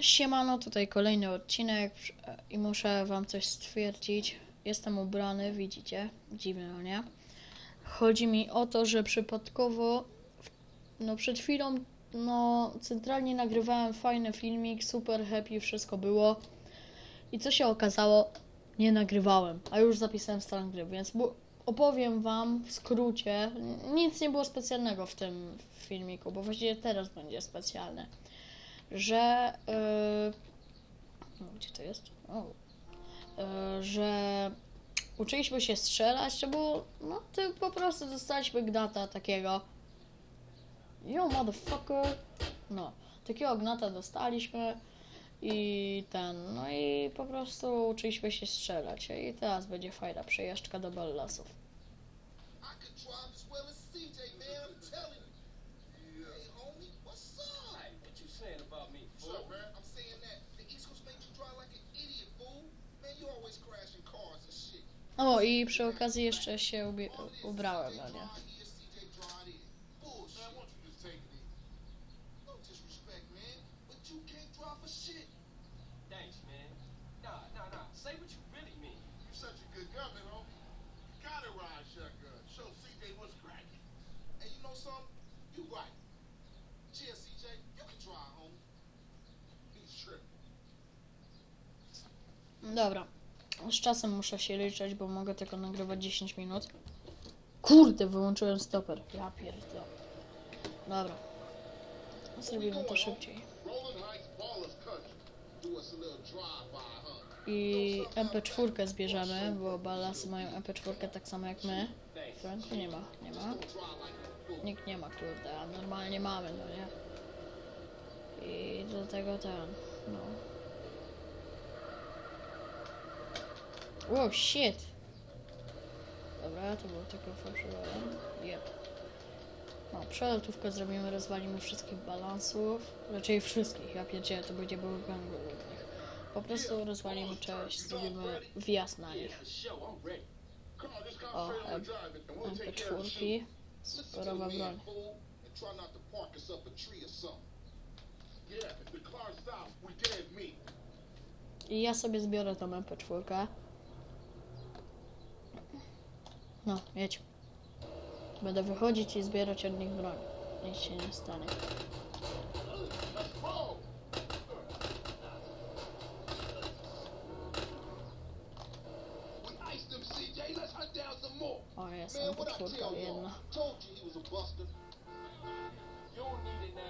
Siemano, tutaj kolejny odcinek e, i muszę wam coś stwierdzić. Jestem ubrany, widzicie? Dziwne, no nie? Chodzi mi o to, że przypadkowo, no przed chwilą, no centralnie nagrywałem fajny filmik, super happy, wszystko było. I co się okazało? Nie nagrywałem, a już zapisałem stan gry, więc opowiem wam w skrócie. Nic nie było specjalnego w tym filmiku, bo właściwie teraz będzie specjalne że. Yy, gdzie to jest? O, yy, że uczyliśmy się strzelać, to było. No, ty po prostu dostaliśmy gnata takiego. Yo, motherfucker! No, takiego gnata dostaliśmy i ten. No i po prostu uczyliśmy się strzelać. I teraz będzie fajna przejażdżka do Ballasów. I could drive as well as CJ, man. O, i przy okazji jeszcze się ubrałem, no nie? drive here, CJ drive there. Bullshit. Man, why don't you just take it easy? No disrespect, man, but you can't drive for shit. Thanks, man. Nah, nah, nah. Say what you really mean. You such a good gunman, homie. You gotta ride shotgun. Show CJ what's cracking. And you know something? You right. Cheers, CJ. You can drive, homie. He's tripping. Dobra. Z czasem muszę się liczyć, bo mogę tylko nagrywać 10 minut. Kurde, wyłączyłem stoper. Ja pierdolę. Dobra. Zrobimy to szybciej. I MP4 zbierzemy, bo balasy mają MP4 tak samo jak my. Franku nie ma, nie ma. Nikt nie ma, kurde, a normalnie mamy, no nie? I do tego ten, no. Wow, shit! Dobra, to było tylko fałszywe. Yep. No, przelotówkę zrobimy, rozwalimy wszystkich balansów. Raczej wszystkich, ja pierdzielę, to będzie był gangu różnych. Po prostu rozwalimy część, zrobimy wjazd na nich. O, concentrate on M- the driving and we'll take care of the shooting. MP4. Listen to Superowa me, broń. I ja sobie zbiorę tą MP4. No, jedź. Będę wychodzić i zbierać od nich broń. Nic się nie stanie. O, jest MP4 tell jedna.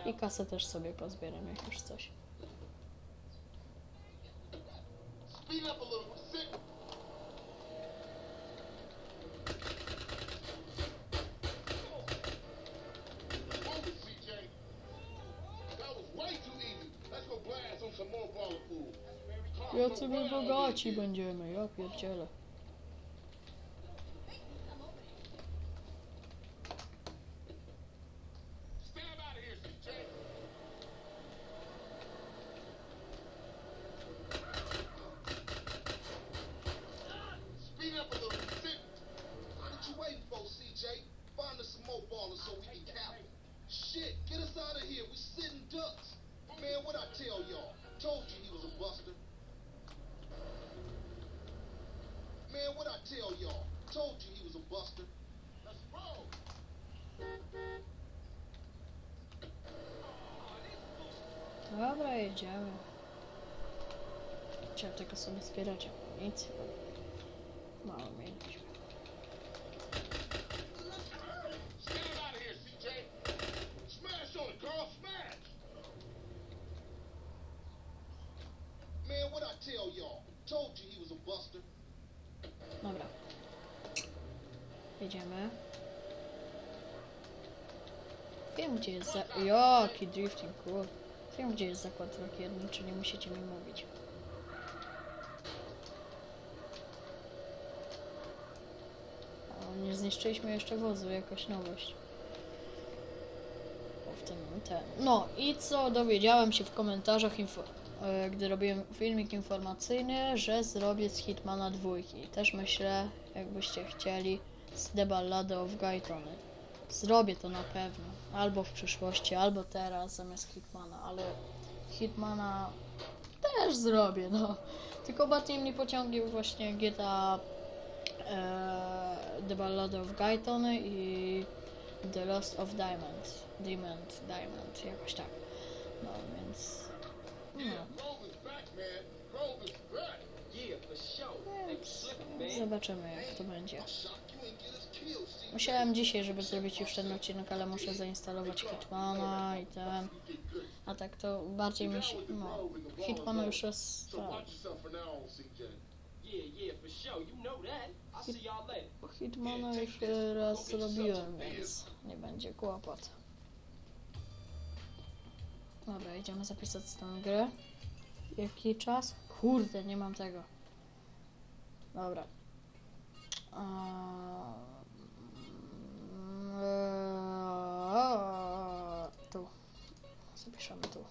I kasę też sobie pozbieram, jak już coś. Speed up a little. Jacy my bogaci będziemy, ja pierdzielę. Buster. Let's roll. Dobra, jedziemy. Trzeba tylko sobie zbierać amunicję. Mało mieliśmy. Dobra. Jedziemy. Wiem gdzie jest za... Jaki drifting, cool. Wiem gdzie jest zakład lakierniczy, nie musicie mi mówić. O, nie zniszczyliśmy jeszcze wozu, jakaś nowość. O, w tym ten. No i co dowiedziałem się w komentarzach, info, e, gdy robiłem filmik informacyjny, że zrobię z Hitmana dwójki. Też myślę, jakbyście chcieli, z The Ballady of Guytony. Zrobię to na pewno. Albo w przyszłości, albo teraz zamiast Hitmana, ale Hitmana też zrobię, no. Tylko bardziej mnie pociągnie właśnie GTA e, The Ballad of Guyton i The Lost of Diamond. Diamond, Diamond, jakoś tak. No, więc... No. Więc zobaczymy jak to będzie. Musiałem dzisiaj, żeby zrobić już ten odcinek, ale muszę zainstalować Hitmana i ten. A tak to bardziej mi się. No. Hitmana już jest. Tak. Hitmana już raz zrobiłem, więc nie będzie kłopot. Dobra, idziemy zapisać tę grę. Jaki czas? Kurde, nie mam tego. Dobra. Eee, Tu. Zapiszemy tu.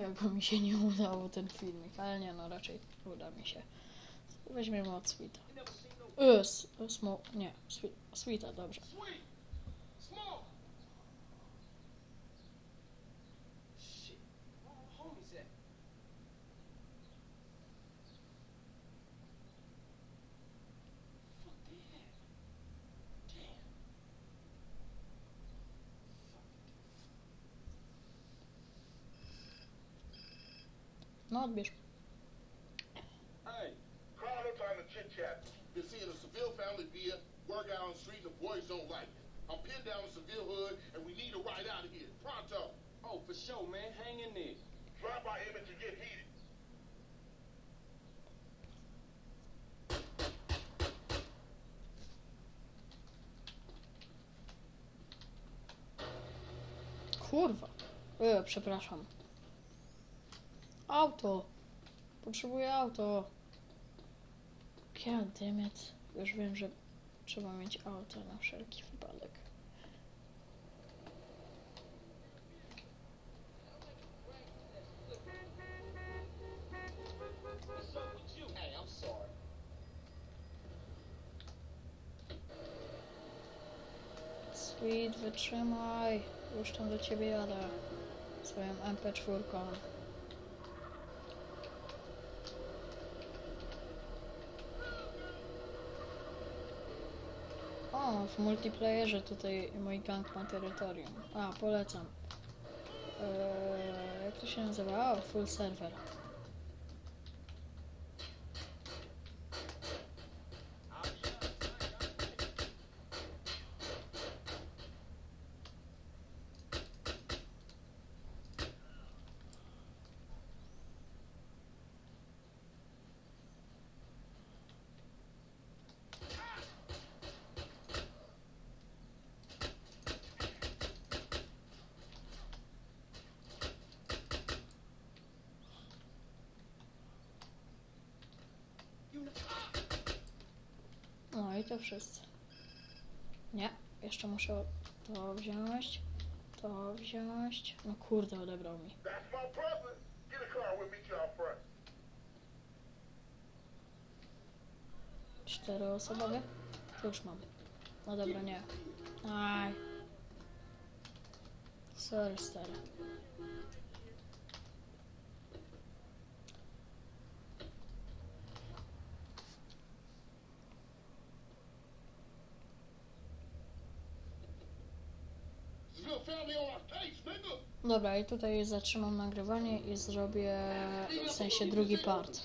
Jakby mi się nie udało ten filmik, ale nie no, raczej uda mi się. Weźmiemy od Sweeta. Eee, s- smo, nie, sweet, Sweeta, dobrze. No odbierz. Hey, Carl, no time to chit chat. Been seeing a Seville family via work out on the street and the boys don't like it. I'm pinned down in Seville hood and we need a ride out of here. Pronto. oh, for sure, man. Hang in there. Drive by image and get heated. Kurwa. Eee, przepraszam. Auto. Potrzebuję auto. God damn it. Już wiem, że trzeba mieć auto na wszelki wypadek. Sweet, wytrzymaj. Już tam do ciebie jadę. Swoją MP4. W multiplayerze tutaj mój gang ma terytorium. A, polecam. Eee, jak to się nazywa? O, full server. To wszyscy. Nie, jeszcze muszę to wziąć, to wziąć. No kurde, odebrał mi. Osobowe? To już mam. No dobra, nie. Aj. Sorry, stary. Dobra, i tutaj zatrzymam nagrywanie i zrobię w sensie drugi part.